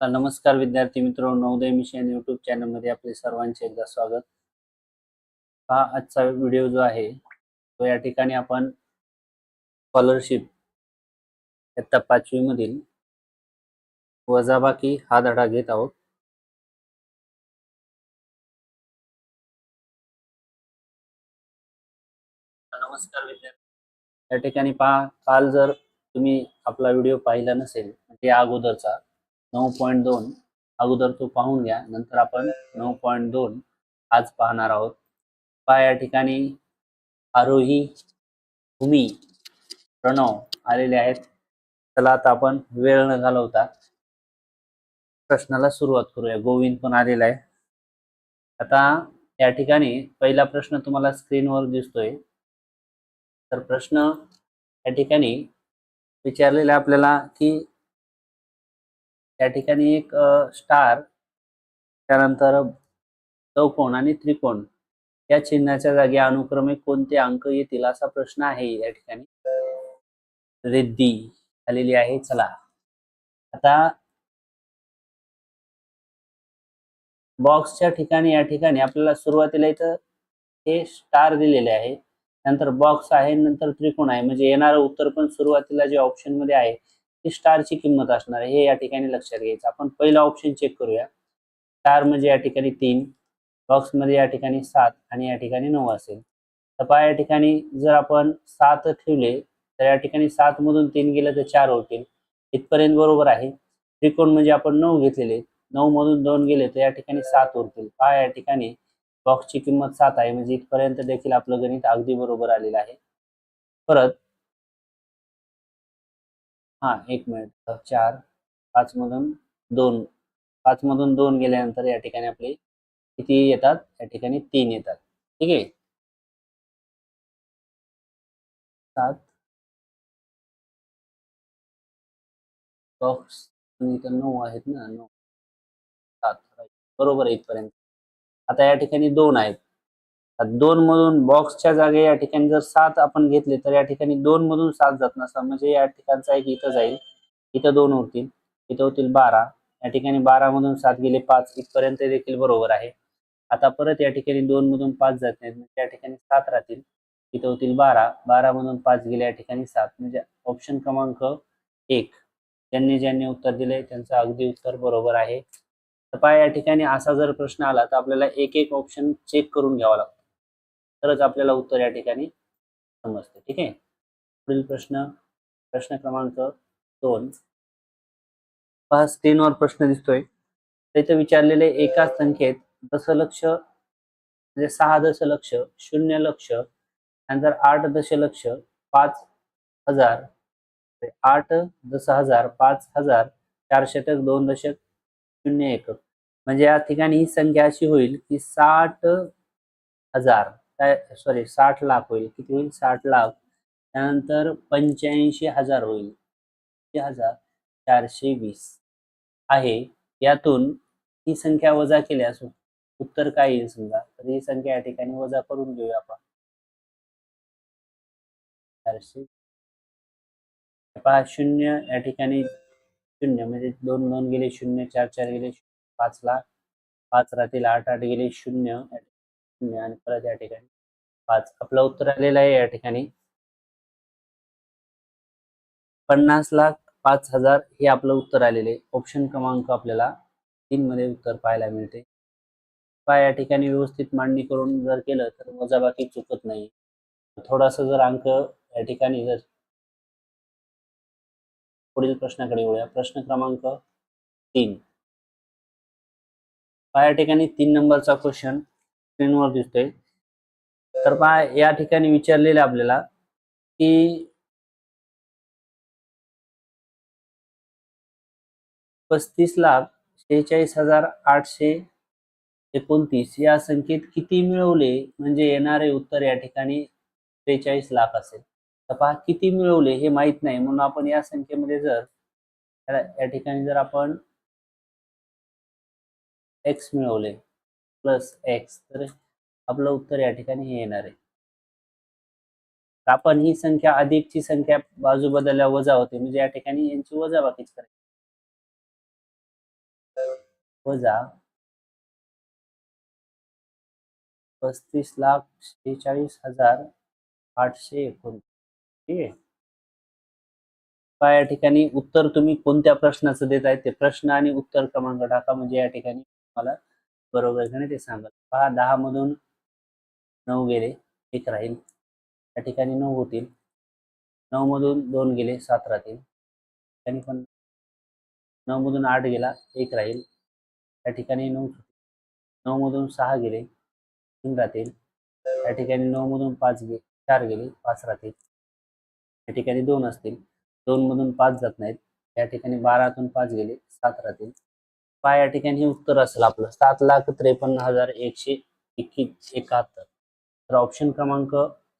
नमस्कार विद्यार्थी मित्र नवोदय मिशन युट्यूब चॅनलमध्ये आपले सर्वांचे एकदा स्वागत. हा आजचा व्हिडिओ जो आहे तो या ठिकाणी आपण स्कॉलरशिप इयत्ता पाचवी मधील वजाबाकी हा धडा घेत आहोत. नमस्कार विद्यार्थी. या ठिकाणी पहा काल जर तुम्ही आपला व्हिडिओ पाहिला नसेल म्हणजे अगोदरचा नऊ पॉईंट दोन अगोदर तो पाहून घ्या. नंतर आपण नऊ पॉईंट दोन आज पाहणार आहोत. पहा या ठिकाणी आरोही भूमी प्रणव आलेले आहेत. चला आता आपण वेळ न घालवता प्रश्नाला सुरुवात करूया. गोविंद पण आलेला आहे. आता या ठिकाणी पहिला प्रश्न तुम्हाला स्क्रीनवर दिसतोय. तर प्रश्न या ठिकाणी विचारलेला आपल्याला की या ठिकाणी एक स्टार त्यानंतर चौकोन आणि त्रिकोण या चिन्हाच्या जागी अनुक्रमे कोणते अंक येतील असा प्रश्न आहे या ठिकाणी. रिद्धी आलेली आहे चला. आता बॉक्सच्या ठिकाणी या ठिकाणी आपल्याला सुरुवातीला इथं हे स्टार दिलेले आहे नंतर बॉक्स आहे नंतर त्रिकोण आहे. म्हणजे येणारं उत्तर पण सुरुवातीला जे ऑप्शनमध्ये आहे ती स्टारची किंमत असणार आहे हे या ठिकाणी लक्षात घ्यायचं. आपण पहिला ऑप्शन चेक करूया. स्टार म्हणजे या ठिकाणी तीन बॉक्समध्ये या ठिकाणी सात आणि या ठिकाणी नऊ असेल. तर पहा या ठिकाणी जर आपण सात ठेवले तर या ठिकाणी सात मधून तीन गेलं तर चार होतील. इथपर्यंत बरोबर आहे. त्रिकोण म्हणजे आपण नऊ घेतलेले. नऊ मधून दोन गेले तर या ठिकाणी सात उरतील. पहा या ठिकाणी बॉक्सची किंमत सात आहे. म्हणजे इथपर्यंत देखील आपलं गणित अगदी बरोबर आलेलं आहे. परत हा एक मिनिट. चार पाच मधून दोन. पाच मधून दोन गेल्यानंतर या ठिकाणी आपले किती येतात? या ठिकाणी तीन येतात. ठीक आहे? सात. बॉक्स नऊ आहेत ना नऊ. सात. बरोबर आहे इथपर्यंत. आता या ठिकाणी दोन आहेत. दोन मधून बॉक्सच्या जागे या ठिकाणी जर सात आपण घेतले तर या ठिकाणी दोन मधून सात जात नसतात म्हणजे या ठिकाणचा एक इथं जाईल. इथं दोन होतील. इथं होतील बारा. या ठिकाणी बारा मधून सात गेले पाच. इथपर्यंत देखील बरोबर आहे. आता परत या ठिकाणी दोन मधून पाच जात नाहीत. म्हणजे या ठिकाणी सात राहतील. इथं होतील बारा. बारा मधून पाच गेले या ठिकाणी सात. म्हणजे ऑप्शन क्रमांक एक. ज्यांनी ज्यांनी उत्तर दिले त्यांचं अगदी उत्तर बरोबर आहे. तर पहा या ठिकाणी असा जर प्रश्न आला तर आपल्याला एक एक ऑप्शन चेक करून घ्यावा लागतो. तरच आपल्याला उत्तर या ठिकाणी समजते. ठीक आहे? पुढील प्रश्न प्रश्न क्रमांक दोन. पहा स्क्रीनवर प्रश्न दिसतोय. तिथे विचारलेले एका संख्येत दशलक्ष म्हणजे सहा दशलक्ष शून्य लक्ष नंतर आठ दशलक्ष पाच हजार. आठ दस हजार पाच हजार चार शतक दोन दशक शून्य एकक म्हणजे या ठिकाणी ही संख्या अशी होईल की साठ हजार. काय सॉरी साठ लाख होईल. किती होईल? साठ लाख. त्यानंतर पंच्याऐंशी हजार होईल. हजार चारशे वीस आहे. यातून ही संख्या वजा केल्यास उत्तर काय येईल समजा? तर ही संख्या या ठिकाणी वजा करून घेऊया आपण. चारशे. पहा शून्य या ठिकाणी शून्य म्हणजे दोन दोन गेले शून्य चार चार गेले पाच लाख. पाच राहतील आठ आठ गेले शून्य. शून्य आणि परत या ठिकाणी. पाच आपलं उत्तर आलेलं आहे या ठिकाणी. पन्नास लाख पाच हजार हे आपलं उत्तर आलेले ऑप्शन क्रमांक आपल्याला तीन मध्ये उत्तर पाहायला मिळते. पा या ठिकाणी व्यवस्थित मांडणी करून जर केलं तर वजाबाकी चुकत नाही. थोडासा जर अंक या ठिकाणी जर पुढील प्रश्नाकडे येऊया प्रश्न क्रमांक तीन. या ठिकाणी तीन नंबरचा क्वेश्चन स्क्रीनवर दिसतोय. तर पहा या ठिकाणी विचारलेलं आपल्याला की पस्तीस लाख शेहेचाळीस हजार आठशे एकोणतीस या संख्येत किती मिळवले? म्हणजे येणारे उत्तर या ठिकाणी त्रेचाळीस लाख असेल. तर पहा किती मिळवले हे माहीत नाही. म्हणून आपण या संख्येमध्ये जर या ठिकाणी जर आपण एक्स मिळवले प्लस एक्स तर आपलं उत्तर या ठिकाणी हे येणार आहे. आपण ही संख्या अधिकची संख्या बाजू बदलल्या वजा होते म्हणजे या ठिकाणी यांची वजा बाकीच करायची वजा पस्तीस लाख शेहेचाळीस हजार आठशे एकोणतीस. ठीक आहे? पहा या ठिकाणी उत्तर तुम्ही कोणत्या प्रश्नाचं देत आहे ते प्रश्न आणि उत्तर क्रमांक टाका म्हणजे या ठिकाणी मला बरोबर आहे का नाही ते सांगत पहा दहा मधून नऊ गेले एक राहील. या ठिकाणी नऊ होतील. नऊ मधून दोन गेले सात राहतील. ठिकाणी पण नऊ मधून आठ गेला एक राहील. या ठिकाणी नऊ नऊ मधून सहा गेले तीन राहतील. या ठिकाणी नऊ मधून पाच गे चार गेले पाच राहतील. या ठिकाणी दोन असतील. दोन मधून पाच जात नाहीत. या ठिकाणी बारातून पाच गेले सात राहतील. पहा या ठिकाणी हे उत्तर असेल आपलं. सात लाख त्रेपन्न हजार एकशे एकवीस एकाहत्तर. तर ऑप्शन क्रमांक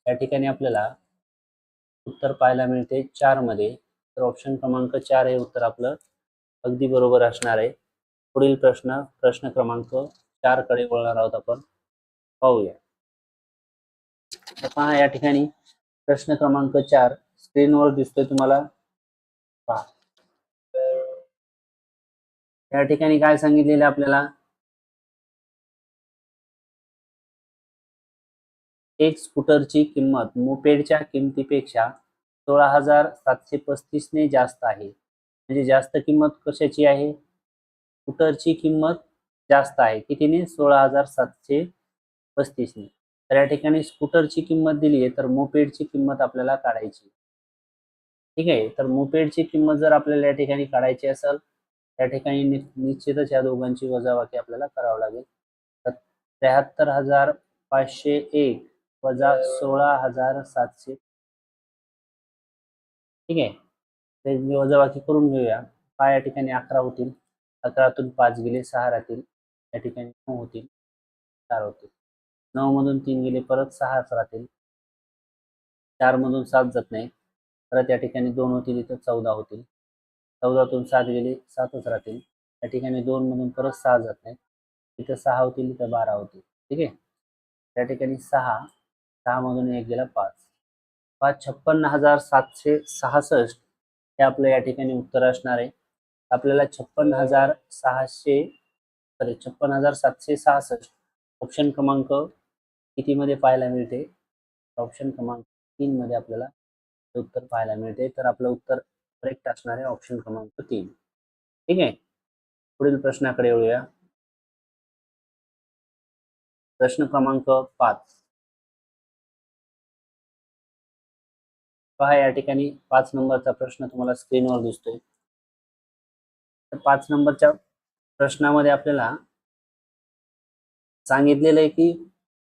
या ठिकाणी आपल्याला उत्तर पाहायला मिळते चारमध्ये. तर ऑप्शन क्रमांक चार हे उत्तर आपलं अगदी बरोबर असणार आहे. पुढील प्रश्न प्रश्न क्रमांक चारकडे वळणार आहोत आपण. पाहूया. पहा या ठिकाणी प्रश्न क्रमांक चार. स्क्रीनवर दिसतोय तुम्हाला. पहा. या ठिकाणी काय सांगितलेलं आपल्याला? एक स्कूटरची किंमत मोपेडच्या किमतीपेक्षा सोळा हजार सातशे पस्तीसने जास्त आहे. म्हणजे जास्त किंमत कशाची आहे? स्कूटरची किंमत जास्त आहे. कितीने? सोळा हजार सातशे पस्तीसने तर या ठिकाणी स्कूटरची किंमत दिली आहे तर मोपेडची किंमत आपल्याला काढायची ठीक आहे? तर मोपेडची किंमत जर आपल्याला या ठिकाणी काढायची असेल त्या ठिकाणी निश्चितच या दोघांची वजाबाकी आपल्याला करावं लागेल. तर त्र्याहत्तर हजार पाचशे एक वजा सोळा हजार सातशे. ठीक आहे. ते मी वजाबाकी करून घेऊया. पहा या ठिकाणी अकरा होतील. अकरातून पाच गेले सहा राहतील. या ठिकाणी नऊ होतील. चार होतील. नऊ मधून तीन गेले परत सहाच राहतील. चार मधून सात जात नाही. परत या ठिकाणी दोन होतील इथं चौदा होतील. चौदातून सात गेले सातच राहतील. त्या ठिकाणी दोन मधून परत सहा जात नाही इथं सहा होतील इथं बारा होतील. ठीक आहे? त्या ठिकाणी सहा सहा मधून एक गेला पाच. पाच छप्पन्न हजार सातशे सहासष्ट हे आपलं या ठिकाणी उत्तर असणार आहे. आपल्याला छप्पन्न हजार सहाशे सॉरी छप्पन्न हजार सातशे सहासष्ट ऑप्शन क्रमांक कितीमध्ये पाहायला मिळते? ऑप्शन क्रमांक तीन मध्ये आपल्याला उत्तर पाहायला मिळते. तर आपलं उत्तर करेक्ट असणार आहे ऑप्शन क्रमांक तीन. ठीक आहे? पुढील प्रश्नाकडे येऊया. प्रश्न क्रमांक पाच. पहा या ठिकाणी पाच नंबरचा प्रश्न तुम्हाला स्क्रीनवर दिसतोय. तर पाच नंबरच्या प्रश्नामध्ये आपल्याला सांगितलेलं आहे की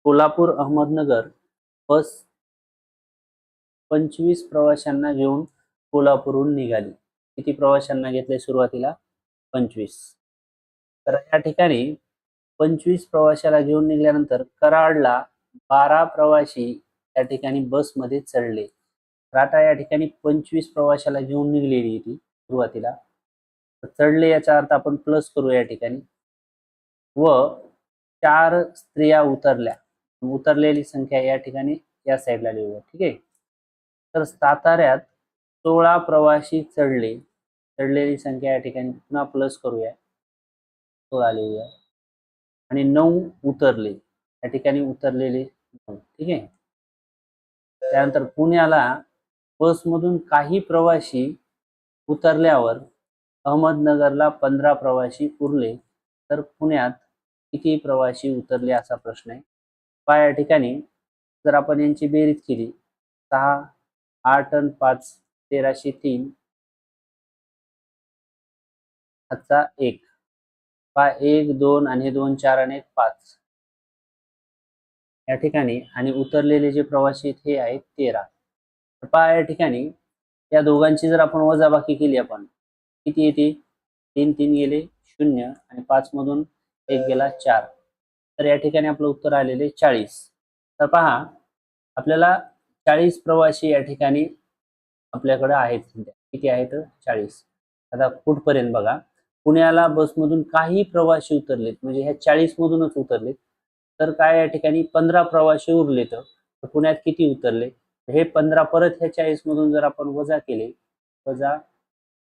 कोल्हापूर अहमदनगर बस पंचवीस प्रवाशांना घेऊन कोल्हापूरहून निघाली. किती प्रवाशांना घेतले सुरुवातीला? पंचवीस. तर या ठिकाणी पंचवीस प्रवाशाला घेऊन निघाल्यानंतर कराडला बारा प्रवाशी या ठिकाणी बसमध्ये चढले. राटा आता या ठिकाणी पंचवीस प्रवाशाला घेऊन निघलेली होती सुरुवातीला. चढले याचा अर्थ आपण प्लस करू या ठिकाणी. व चार स्त्रिया उतरल्या. उतरलेली संख्या या ठिकाणी या साईडला लिहूया. ठीक आहे? तर साताऱ्यात सोळा प्रवासी चढले. चढलेली संख्या या ठिकाणी पुन्हा प्लस करूया. सोळा लिहूया. आणि नऊ उतरले. या ठिकाणी उतरलेले नऊ ठीक आहे? त्यानंतर पुण्याला बसमधून काही प्रवासी उतरल्यावर अहमदनगरला पंधरा प्रवासी उरले. तर पुण्यात किती प्रवासी उतरले असा प्रश्न आहे. पहा या ठिकाणी. जर आपण यांची बेरीज केली. सहा आठ आणि पाच. तेराशे तीन. आजचा एक. पहा एक दोन आणि दोन चार आणि एक पाच. या ठिकाणी आणि उतरलेले जे प्रवासी आहेत हे आहेत तेरा. पा पहा या ठिकाणी या दोघांची जर आपण वजाबाकी केली आपण किती येते? तीन तीन गेले शून्य आणि पाच मधून एक गेला चार. तर या ठिकाणी आपलं उत्तर आलेले चाळीस. तर पहा आपल्याला चाळीस प्रवासी या ठिकाणी आपल्याकडे आहेत सध्या. किती आहेत? चाळीस. आता कुठपर्यंत बघा पुण्याला बसमधून काही प्रवासी उतरलेत म्हणजे ह्या चाळीस मधूनच उतरलेत. तर काय या ठिकाणी पंधरा प्रवासी उरलेत. तर पुण्यात किती उतरले हे पंधरा परत ह्या चाळीस मधून जर आपण वजा केले वजा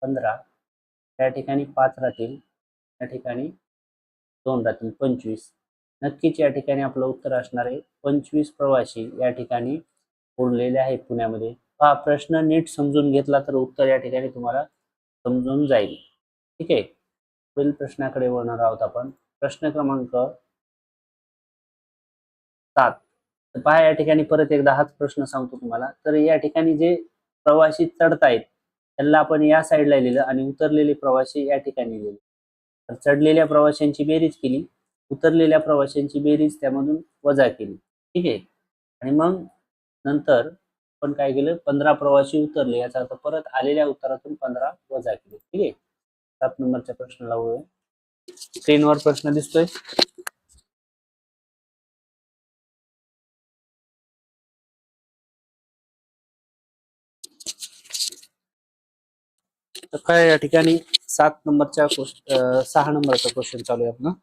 पंधरा त्या ठिकाणी पाच राहतील त्या ठिकाणी दोन राहतील पंचवीस. नक्कीच या ठिकाणी आपलं उत्तर असणार आहे पंचवीस प्रवासी या ठिकाणी उरलेले आहेत पुण्यामध्ये. हा प्रश्न नीट समजून घेतला तर उत्तर या ठिकाणी तुम्हाला समजून जाईल. ठीक आहे? पुढील प्रश्नाकडे वळणार आहोत आपण. प्रश्न क्रमांक सात. पहा या ठिकाणी परत एकदा हाच प्रश्न सांगतो तुम्हाला. तर या ठिकाणी जे प्रवासी चढतायत त्यांना आपण या साईडला लिहिलं आणि उतरलेले प्रवासी या ठिकाणी लिहिले. तर चढलेल्या प्रवाशांची बेरीज केली. उतरलेल्या प्रवाशांची बेरीज त्यामधून वजा केली. ठीक आहे? आणि मग नंतर आपण काय केलं? पंधरा प्रवासी उतरले. याचा अर्थ परत आलेल्या उत्तरातून पंधरा वजा केले. ठीक आहे? सात नंबरच्या प्रश्नाला वळूया. स्क्रीनवर प्रश्न दिसतोय. तर काय या ठिकाणी? सात नंबरच्या क्वेश्चन सहा नंबरचा क्वेश्चन चालू आहे आपण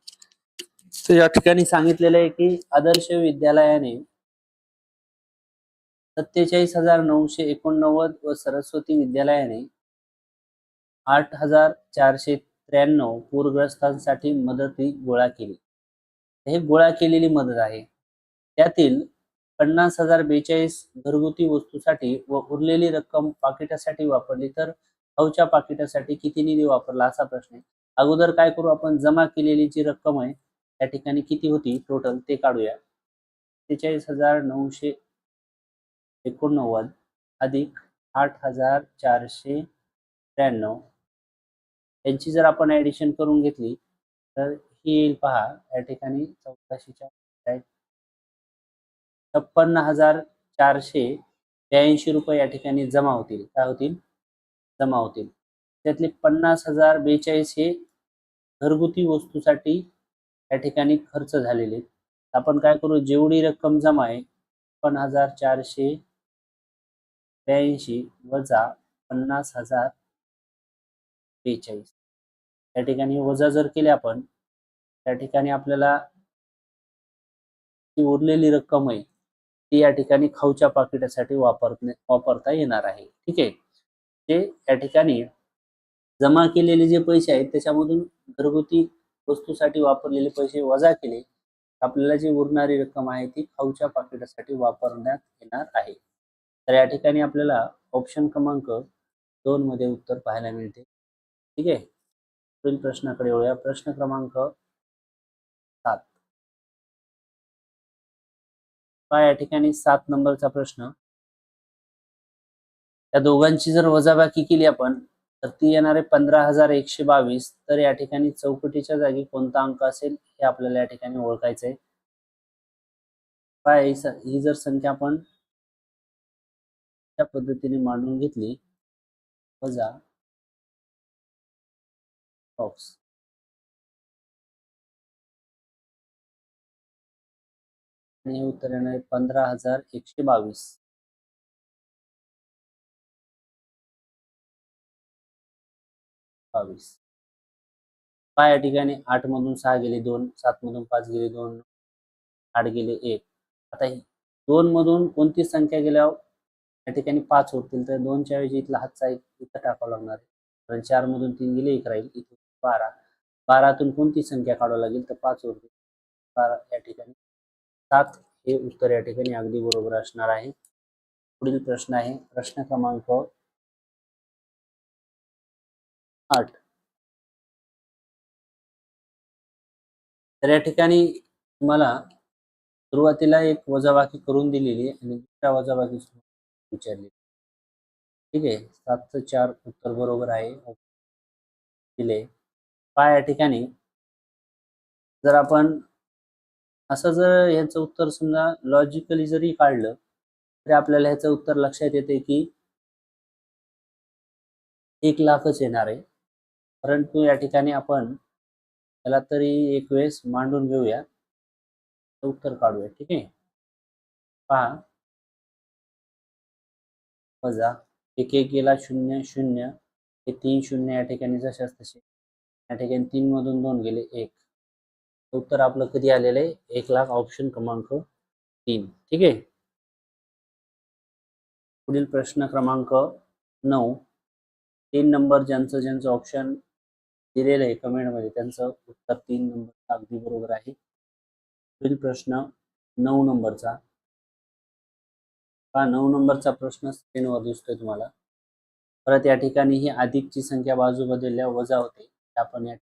तर या ठिकाणी सांगितलेलं आहे की आदर्श विद्यालयाने सत्तेचाळीस हजार नऊशे एकोणनव्वद व सरस्वती विद्यालयाने आठ हजार चारशे त्र्याण्णव पूरग्रस्तांसाठी मदती गोळा केली. हे गोळा केलेली मदत आहे. त्यातील पन्नास हजार बेचाळीस घरगुती वस्तूसाठी व उरलेली रक्कम पाकिटासाठी वापरली तर खाऊच्या पाकिटासाठी किती निधी वापरला असा प्रश्न आहे. अगोदर काय करू आपण? जमा केलेली जी रक्कम आहे त्या ठिकाणी किती होती? टोटल ते काढूया. त्रेचाळीस हजार नऊशे एकोणनव्वद अधिक आठ हजार चारशे त्र्याण्णव. यांची जर आपण ॲडिशन करून घेतली तर ही येईल पहा या ठिकाणी चौदाशेच्या आहेत. छप्पन्न हजार चारशे ब्याऐंशी रुपये या ठिकाणी जमा होतील. काय होतील? जमा होतील. त्यातले पन्नास हजार बेचाळीस हे घरगुती वस्तूसाठी या ठिकाणी खर्च झालेले आहेत. आपण काय करू? जेवढी रक्कम जमा आहे छप्पन्न हजार चारशे ब्याऐंशी वजा पन्नास हजार बेचाळीस. त्या ठिकाणी वजा जर केले आपण त्या ठिकाणी आपल्याला जी उरलेली रक्कम आहे ती या ठिकाणी खाऊच्या पाकिटासाठी वापर वापरता येणार आहे. ठीक आहे? ते या ठिकाणी जमा केलेले जे पैसे आहेत त्याच्यामधून घरगुती वस्तूसाठी वापरलेले पैसे वजा केले आपल्याला जी उरणारी रक्कम आहे ती खाऊच्या पाकिटासाठी वापरण्यात येणार आहे. तर या ठिकाणी आपल्याला ऑप्शन क्रमांक दोन मध्ये उत्तर पाहायला मिळते. ठीक आहे? पुढील प्रश्नाकडे वळूया. प्रश्न क्रमांक सात. पहा या ठिकाणी सात नंबरचा प्रश्न. त्या दोघांची जर वजाबाकी केली आपण तर ती येणारे पंधरा हजार एकशे बावीस. तर या ठिकाणी चौकटीच्या जागी कोणता अंक असेल हे आपल्याला या ठिकाणी ओळखायचं आहे काय ही जर संख्या आपण अशा पद्धतीने मांडून घेतली. वजा बॉक्स आणि हे उत्तर येणार आहे पंधरा हजार एकशे बावीस. बावीस. पहा या ठिकाणी आठ मधून सहा गेले दोन सात मधून पाच गेले दोन आठ गेले एक. आता दोन मधून कोणती संख्या गेल्यावर या ठिकाणी पाच होतील तर दोनच्या ऐवजी इथला हातचा एक इथं टाकावा लागणार आहे. कारण चार मधून तीन गेले एक राहील इथून बारा. बारातून कोणती संख्या काढावी लागेल? तर पाच होतील बारा या ठिकाणी. सात हे उत्तर या ठिकाणी अगदी बरोबर असणार आहे. पुढील प्रश्न आहे. प्रश्न क्रमांक आठ. तर या ठिकाणी तुम्हाला सुरुवातीला एक वजाबाकी करून दिलेली आहे आणि दुसऱ्या वजाबाकी विचारली. ठीक आहे. सातचं चार उत्तर बरोबर आहे. दिले. पहा या ठिकाणी. जर आपण असं जर ह्याचं उत्तर समजा लॉजिकली जरी काढलं तरी आपल्याला ह्याचं उत्तर लक्षात येते की एक लाखच येणार आहे. परंतु या ठिकाणी आपण त्याला तरी एक वेळेस मांडून घेऊया. उत्तर काढूया. ठीक आहे. पहा. वजा एक एक गेला शून्य शून्य हे तीन शून्य या ठिकाणी जसे तसे. या ठिकाणी तीन मधून दोन गेले एक. उत्तर आपलं कधी आलेलं आहे? एक लाख ऑप्शन क्रमांक तीन. ठीक आहे? पुढील प्रश्न क्रमांक नऊ. तीन नंबर ज्यांचं ज्यांचं ऑप्शन दिलेलं आहे कमेंटमध्ये त्यांचं उत्तर तीन नंबर अगदी बरोबर आहे. पुढील प्रश्न नऊ नंबरचा. हा नऊ नंबरचा प्रश्न स्क्रीनवर दिसतोय तुम्हाला. परत या ठिकाणी ही अधिकची संख्या बाजू बदलल्या वजा होते. आपण या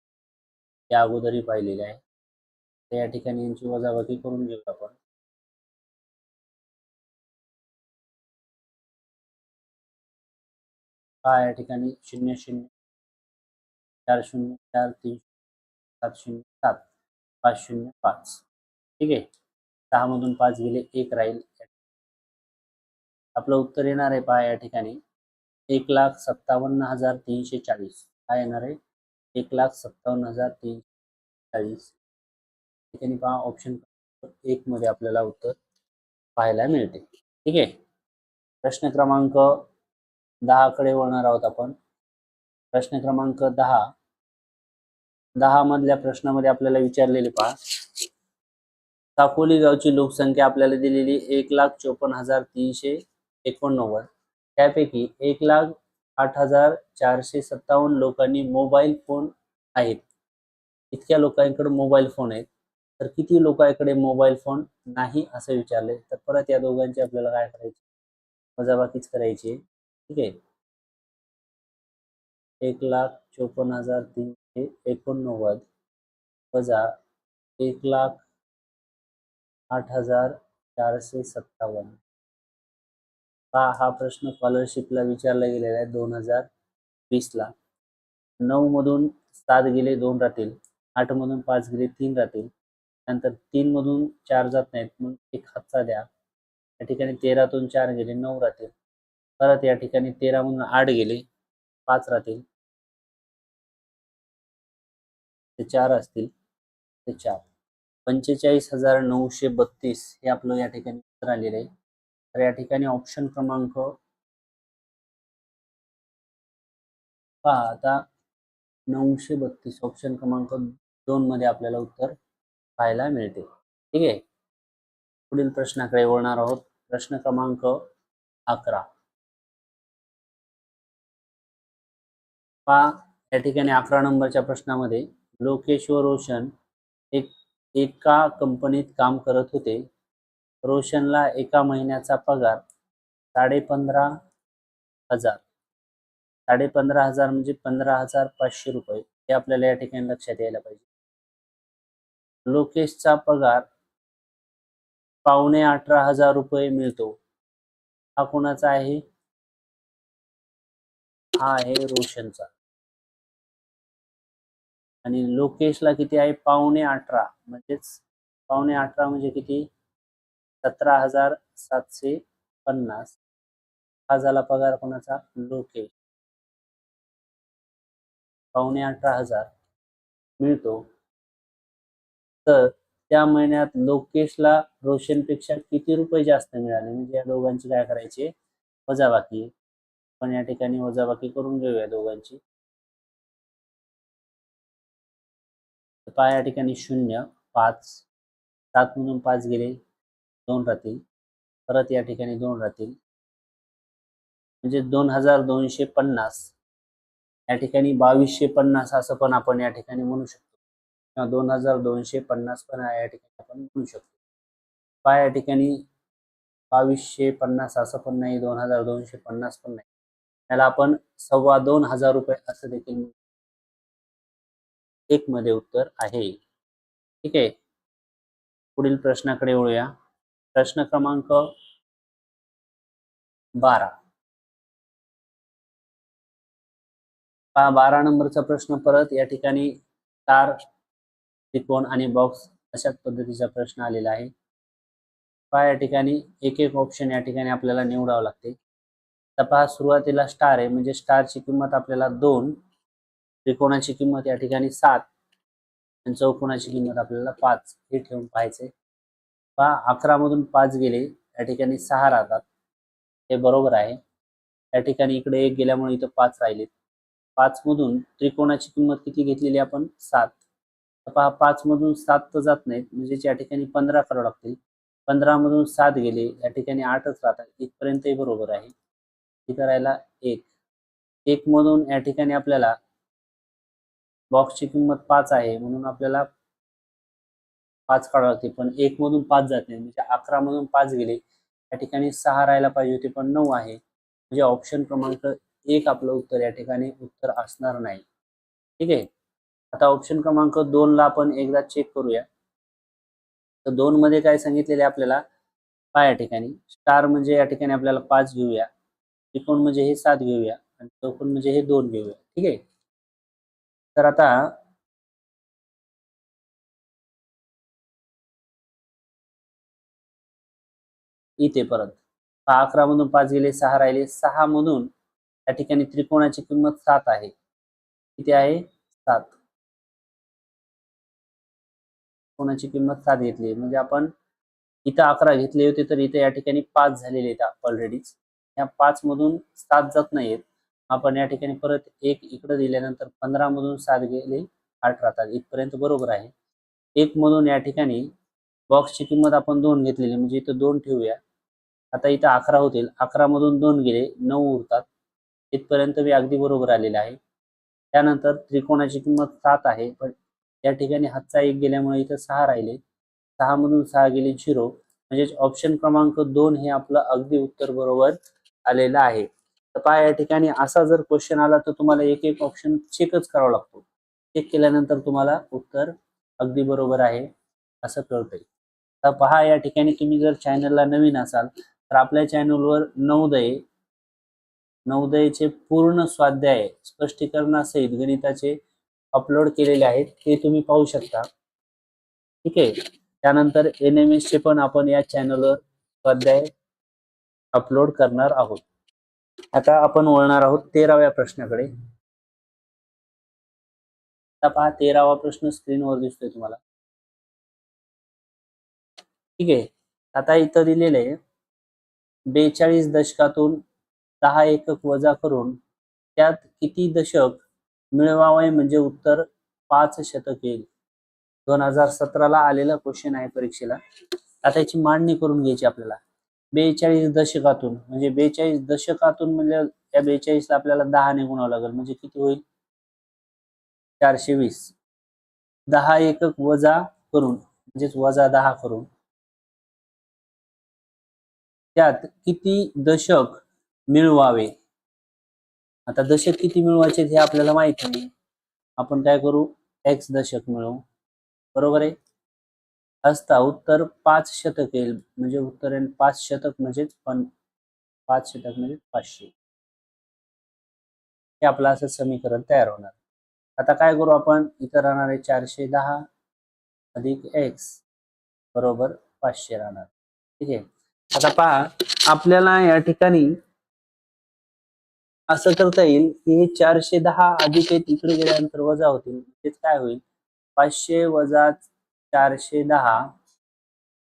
या अगोदरही पाहिलेले आहे. तर या ठिकाणी यांची वजाबाकी करून घेऊ आपण. हा या ठिकाणी शून्य शून्य. चार शून्य चार तीन सात शून्य सात. पाच शून्य पाच. ठीक आहे? सहामधून पाच गेले एक राहील. आपलं उत्तर येणार आहे पहा या ठिकाणी. एक लाख सत्तावन्न हजार तीनशे चाळीस. काय येणार आहे? एक लाख सत्तावन्न हजार तीनशे चाळीस. ठिकाणी पहा ऑप्शन एक मध्ये आपल्याला उत्तर पाहायला मिळते. ठीक आहे? प्रश्न क्रमांक दहा कडे वळणार आहोत आपण. प्रश्न क्रमांक दहा. दहा मधल्या प्रश्नामध्ये आपल्याला विचारलेले पहा. साकोली गावची लोकसंख्या आपल्याला दिलेली एक लाख चोपन्न हजार तीनशे एकोणनव्वद. त्यापैकी एक लाख आठ हजार चारशे सत्तावन्न लोकांनी मोबाईल फोन आहेत. इतक्या लोकांकडे मोबाईल फोन आहेत. तर किती लोकांकडे मोबाईल फोन नाही असं विचारले तर परत या दोघांची आपल्याला काय करायची? वजाबाकीच करायची ठीक आहे? एक लाख चोपन्न हजार तीनशे एकोणनव्वद वजा एक लाख आठ हजार चारशे सत्तावन्न. हा हा प्रश्न स्कॉलरशिपला विचारला गेलेला आहे दोन हजार वीसला नऊ मधून सात गेले दोन राहतील. आठ मधून पाच गेले तीन राहतील. नंतर तीन मधून चार जात नाहीत म्हणून एक हातचा द्या. या ठिकाणी तेरातून चार गेले नऊ राहतील. परत या ठिकाणी तेरा मधून आठ गेले पाच राहतील. ते चार असतील ते चार. पंचेचाळीस हजार नऊशे बत्तीस हे आपलं या ठिकाणी उत्तर आलेलं आहे. तर या ठिकाणी ऑप्शन क्रमांक पहा आता नऊशे बत्तीस. ऑप्शन क्रमांक दोन मध्ये आपल्याला उत्तर पाहायला मिळते. ठीक आहे? पुढील प्रश्नाकडे वळणार आहोत. प्रश्न क्रमांक अकरा. पहा या ठिकाणी अकरा नंबरच्या प्रश्नामध्ये लोकेश व रोशन एक एका कंपनीत काम करत होते. रोशनला एका महिन्याचा पगार साडे पंधरा हजार. साडे पंधरा हजार म्हणजे पंधरा हजार पाचशे रुपये हे आपल्याला या ठिकाणी लक्षात यायला पाहिजे. लोकेशचा पगार पावणे अठरा हजार रुपये मिळतो. हा कोणाचा आहे? हा आहे रोशनचा. आणि लोकेशला किती आहे? पावणे अठरा म्हणजेच पावणे अठरा म्हणजे किती? सतरा हजार सातशे पन्नास. हा झाला पगार कोणाचा? लोकेश. पावणे अठरा हजार मिळतो. तर त्या महिन्यात लोकेशला रोशनपेक्षा किती रुपये जास्त मिळाले? म्हणजे या दोघांची काय करायची? वजाबाकी. पण या ठिकाणी वजाबाकी करून घेऊया दोघांची. पहा या ठिकाणी शून्य पाच. सात म्हणून पाच गेले. दोन राहतील. परत या ठिकाणी दोन राहतील. म्हणजे दोन हजार दोनशे पन्नास. या ठिकाणी बावीसशे पन्नास असं पण आपण या ठिकाणी म्हणू शकतो. किंवा दोन हजार दोनशे पन्नास पण या ठिकाणी आपण म्हणू शकतो. पा या ठिकाणी बावीसशे पन्नास असं पण नाही दोन हजार दोनशे पन्नास पण नाही. त्याला आपण सव्वा दोन हजार रुपये असं देखील एक मध्ये उत्तर आहे. ठीक आहे. पुढील प्रश्नाकडे वळूया. प्रश्न क्रमांक बारा. हा बारा नंबरचा प्रश्न परत या ठिकाणी तार त्रिकोण आणि बॉक्स अशाच पद्धतीचा प्रश्न आलेला आहे. पहा या ठिकाणी एक एक ऑप्शन या ठिकाणी आपल्याला निवडावं लागते. तर पहा सुरुवातीला स्टार आहे म्हणजे स्टारची किंमत आपल्याला दोन त्रिकोणाची किंमत या ठिकाणी सात आणि चौकोणाची किंमत आपल्याला पाच हे ठेवून पाहायचे पहा अकरा मधून पाच गेले या ठिकाणी सहा राहतात. हे बरोबर आहे. या ठिकाणी इकडे एक गेल्यामुळे इथं पाच राहिलेत. पाच मधून त्रिकोणाची किंमत किती घेतलेली आपण? सात. पहा पाच मधून सात तर जात नाहीत म्हणजे या ठिकाणी पंधरा करावं लागतील. पंधरा मधून सात गेले या ठिकाणी आठच राहतात. इथपर्यंतही बरोबर आहे. इथं राहिला एक. एक मधून या ठिकाणी आपल्याला बॉक्सची किंमत पाच आहे म्हणून आपल्याला पाच काढावं लागते पण एक मधून पाच जात नाही. म्हणजे अकरा मधून पाच गेले या ठिकाणी सहा राहायला पाहिजे होते पण नऊ आहे. म्हणजे ऑप्शन क्रमांक एक आपलं उत्तर या ठिकाणी उत्तर असणार नाही. ठीक आहे? आता ऑप्शन क्रमांक दोन ला आपण एकदा चेक करूया. तर दोन मध्ये काय सांगितलेले आपल्याला? पहा या ठिकाणी. स्टार म्हणजे या ठिकाणी आपल्याला पाच घेऊया. त्रिकोण म्हणजे हे सात घेऊया. आणि चौकोन म्हणजे हे दोन घेऊया. ठीक आहे? तर आता इथे परत. अकरा मधून पाच गेले सहा राहिले. सहा मधून या ठिकाणी त्रिकोणाची किंमत सात आहे. किती आहे? सात. त्रिकोणाची किंमत सात घेतली म्हणजे आपण इथं अकरा घेतले होते तर इथे या ठिकाणी पाच झालेले आहेत ऑलरेडीच या पाच मधून सात जात नाहीत आपण या ठिकाणी परत एक इकडे दिल्यानंतर पंधरा मधून सात गेले आठ राहतात इथपर्यंत बरोबर आहे. एक मधून या ठिकाणी बॉक्सची किंमत आपण दोन घेतलेली म्हणजे इथं दोन ठेवूया. आता इथं अकरा होतील. अकरा मधून दोन गेले नऊ उरतात. इथपर्यंत मी अगदी बरोबर आलेले आहे. त्यानंतर त्रिकोणाची किंमत सात आहे पण या ठिकाणी हातचा एक गेल्यामुळे इथं सहा राहिले. सहा मधून सहा गेले झिरो. म्हणजे ऑप्शन क्रमांक दोन हे आपलं अगदी उत्तर बरोबर आलेलं आहे. तर पहा या ठिकाणी असा जर क्वेश्चन आला तर तुम्हाला एक एक ऑप्शन चेकच करावा लागतो. चेक केल्यानंतर तुम्हाला उत्तर अगदी बरोबर आहे असं कळतंय. तर पहा या ठिकाणी तुम्ही जर चॅनलला नवीन असाल तर आपल्या चॅनलवर नवोदय नवोदयचे पूर्ण स्वाध्याय स्पष्टीकरणासहित गणिताचे अपलोड केलेले आहेत ते तुम्ही पाहू शकता. ठीक आहे? त्यानंतर एन एम एस चे पण आपण या चॅनलवर स्वाध्याय अपलोड करणार आहोत. आता आपण वळणार आहोत तेराव्या प्रश्नाकडे. आता पहा तेरावा प्रश्न स्क्रीनवर दिसतोय तुम्हाला. ठीक आहे? आता इथं दिलेलं आहे. बेचाळीस दशकातून दहा एकक वजा करून त्यात किती दशक मिळवावे म्हणजे उत्तर पाच शतक येईल. दोन हजार सतराला आलेला क्वेश्चन आहे परीक्षेला. आता याची मांडणी करून घ्यायची आपल्याला. बेचाळीस दशकातून म्हणजे बेचाळीस दशकातून म्हणजे त्या बेचाळीसला आपल्याला दहाने गुणावं लागेल. म्हणजे किती होईल? चारशे वीस. दहा एकक वजा करून म्हणजेच वजा दहा करून त्यात किती दशक मिळवावे? आता दशक किती मिळवायचे हे आपल्याला माहिती नाही. आपण काय करू? एक्स दशक मिळवू. बरोबर आहे? असता उत्तर पाच शतक येईल. म्हणजे उत्तर येईल पाच शतक म्हणजेच पण पाच शतक म्हणजे पाचशे. हे आपलं असं समीकरण तयार होणार. आता काय करू आपण? इथं राहणार आहे चारशे दहा अधिक एक्स बरोबर पाचशे राहणार. ठीक आहे? आता पहा आपल्याला या ठिकाणी असं करता येईल की हे चारशे दहा अधिक एक इकडे गेल्यानंतर वजा होतील. म्हणजेच काय होईल? पाचशे वजा चारशे दहा.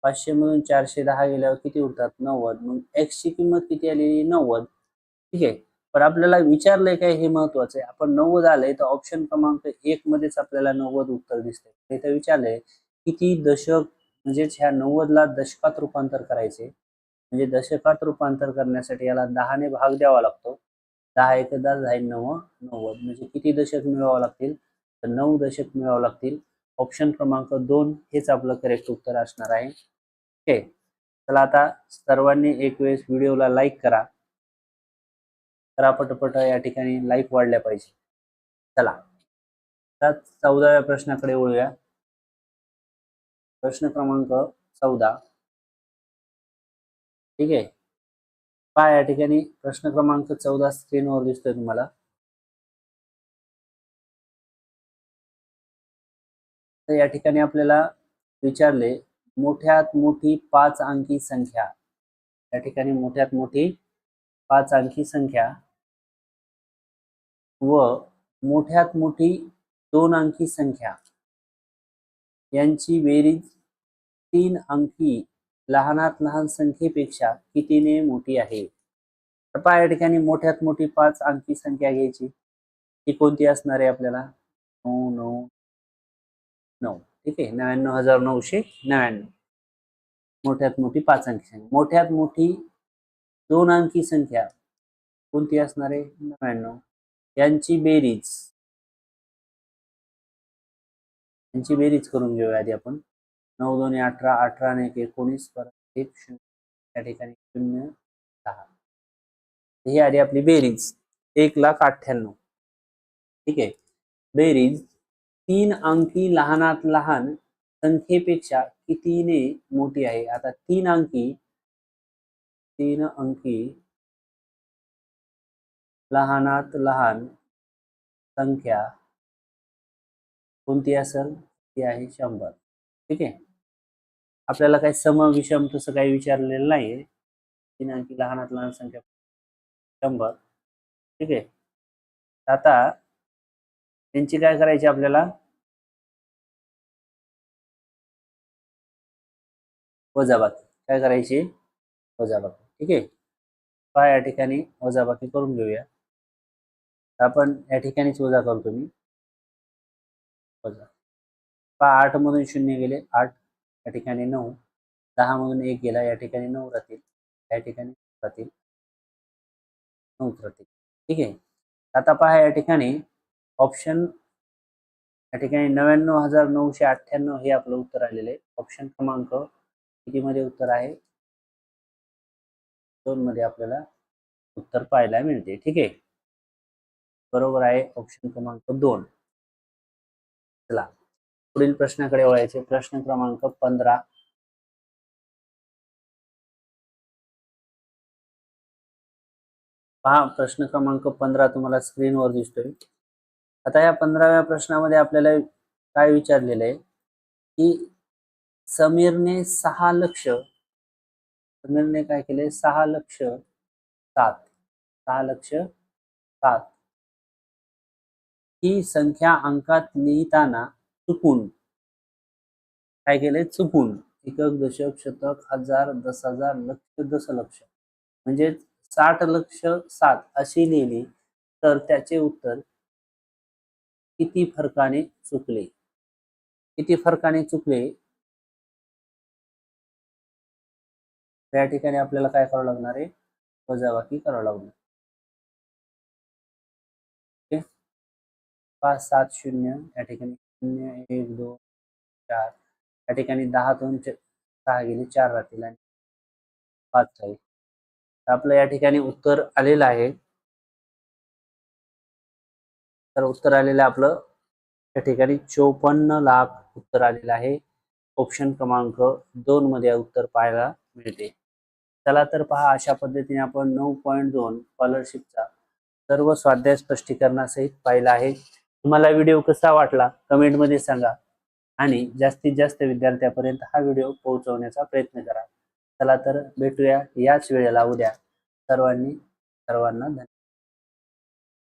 पाचशे मधून चारशे दहा गेल्यावर किती उरतात? नव्वद. मग एक्सची किंमत किती आलेली नव्वद. ठीक आहे. पण आपल्याला विचारलंय काय हे महत्वाचं आहे? आपण नव्वद आलंय तर ऑप्शन क्रमांक एक मध्येच आपल्याला नव्वद उत्तर दिसते इथं विचारलंय किती दशक म्हणजेच ह्या नव्वदला दशकात रूपांतर करायचे म्हणजे दशकात रूपांतर करण्यासाठी याला दहाने भाग द्यावा लागतो. दहा एक दहा दहा नव नव्वद. म्हणजे किती दशक मिळवावं लागतील? तर नऊ दशक मिळवावं लागतील. ऑप्शन क्रमांक दोन हेच आपलं करेक्ट उत्तर असणार आहे. ओके. चला आता सर्वांनी एक वेळेस व्हिडिओला लाईक करा. करा पटपट या ठिकाणी लाईक वाढल्या पाहिजे. चला. आता चौदाव्या प्रश्नाकडे वळूया. प्रश्न क्रमांक चौदा. ठीक आहे. पहा या ठिकाणी प्रश्न क्रमांक चौदा स्क्रीनवर दिसतोय तुम्हाला. तर या ठिकाणी आपल्याला विचारले मोठ्यात मोठी पाच अंकी संख्या. या ठिकाणी मोठ्यात मोठी पाच अंकी संख्या. व मोठ्यात मोठी दोन अंकी संख्या. यांची बेरीज तीन अंकी लहानात लहान संख्येपेक्षा कितीने मोठी आहे? तर पहा या ठिकाणी मोठ्यात मोठी पाच अंकी संख्या घ्यायची. ती कोणती असणार आहे आपल्याला? नऊ नऊ नऊ. ठीक आहे नव्याण्णव हजार नऊशे नव्याण्णव. मोठ्यात मोठी पाच अंकी संख्या. मोठ्यात मोठी दोन अंकी संख्या. कोणती असणार आहे? नव्याण्णव. यांची बेरीज. यांची बेरीज करून घेऊया आधी आपण. नऊ दोन्ही अठरा अठरा आणि एक एकोणीस परत एक शून्य शून्य दहा ही आधी आपली बेरीज एक लाख अठ्ठ्याण्णव ठीक आहे बेरीज तीन अंकी लहानात लहान संख्येपेक्षा कितीने मोठी आहे? आता तीन अंकी तीन अंकी लहानात लहान संख्या कोणती असेल? ती आहे शंभर. ठीक आहे? आपल्याला काही सम विषम तसं काही विचारलेलं नाहीये. तीन लहानात लहान संख्या शंभर. ठीक आहे? आता त्यांची काय करायची आपल्याला? वजाबाकी. काय करायची? वजाबाकी. ठीक आहे? पहा या ठिकाणी वजाबाकी करून घेऊया. आपण या ठिकाणीच वजा करतो मी. वजा. पहा आठ मधून शून्य गेले. आठ या ठिकाणी नऊ. दहा मधून एक गेला. या ठिकाणी नऊ राहतील. या ठिकाणी राहतील. नऊ राहतील. ठीक आहे? आता पहा या ठिकाणी ऑप्शन या ठिकाणी नव्याण्णव हजार नऊशे अठ्ठ्याण्णव हे आपलं उत्तर आलेलं आहे. ऑप्शन क्रमांक किती मध्ये उत्तर आहे? दोन मध्ये आपल्याला उत्तर पाहायला मिळते. ठीक आहे? बरोबर आहे. ऑप्शन क्रमांक दोन. चला. पुढील प्रश्नाकडे वळायचे. प्रश्न क्रमांक पंधरा. पहा प्रश्न क्रमांक पंधरा तुम्हाला स्क्रीनवर दिसतोय. आता या पंधराव्या प्रश्नामध्ये आपल्याला काय विचारलेलं आहे? की समीरने सहा लक्ष समीरने काय केले सहा लक्ष सात. सहा लक्ष सात. ही संख्या अंकात लिहिताना चुकून. काय केलंय? चुकून. एकक दशक शतक हजार दस हजार लक्ष दशलक्ष म्हणजे साठ लक्ष सात अशी लिहिली तर त्याचे उत्तर किती फरकाने चुकले? किती फरकाने चुकले? त्या ठिकाणी आपल्याला काय करावं लागणार आहे? वजाबाकी करावं लागणार. पाच सात शून्य या ठिकाणी. शून्य एक दोन चार. या ठिकाणी दहा दोन सहा गेले चार राहतील आणि पाच राहील. आपलं या ठिकाणी उत्तर आलेलं आहे. तर उत्तर आलेलं आपलं. या ठिकाणी चोपन्न लाख उत्तर आलेलं आहे. ऑप्शन क्रमांक दोन मध्ये उत्तर पाहायला मिळते. चला तर पहा अशा पद्धतीने आपण नऊ पॉईंट दोन स्कॉलरशिपचा सर्व स्वाध्याय स्पष्टीकरणासहित पाहिला आहे. तुम्हाला व्हिडिओ कसा वाटला कमेंटमध्ये सांगा. आणि जास्तीत जास्त विद्यार्थ्यापर्यंत हा व्हिडिओ पोहोचवण्याचा प्रयत्न करा. चला तर भेटूया याच वेळेला उद्या. सर्वांनी सर्वांना धन्यवाद.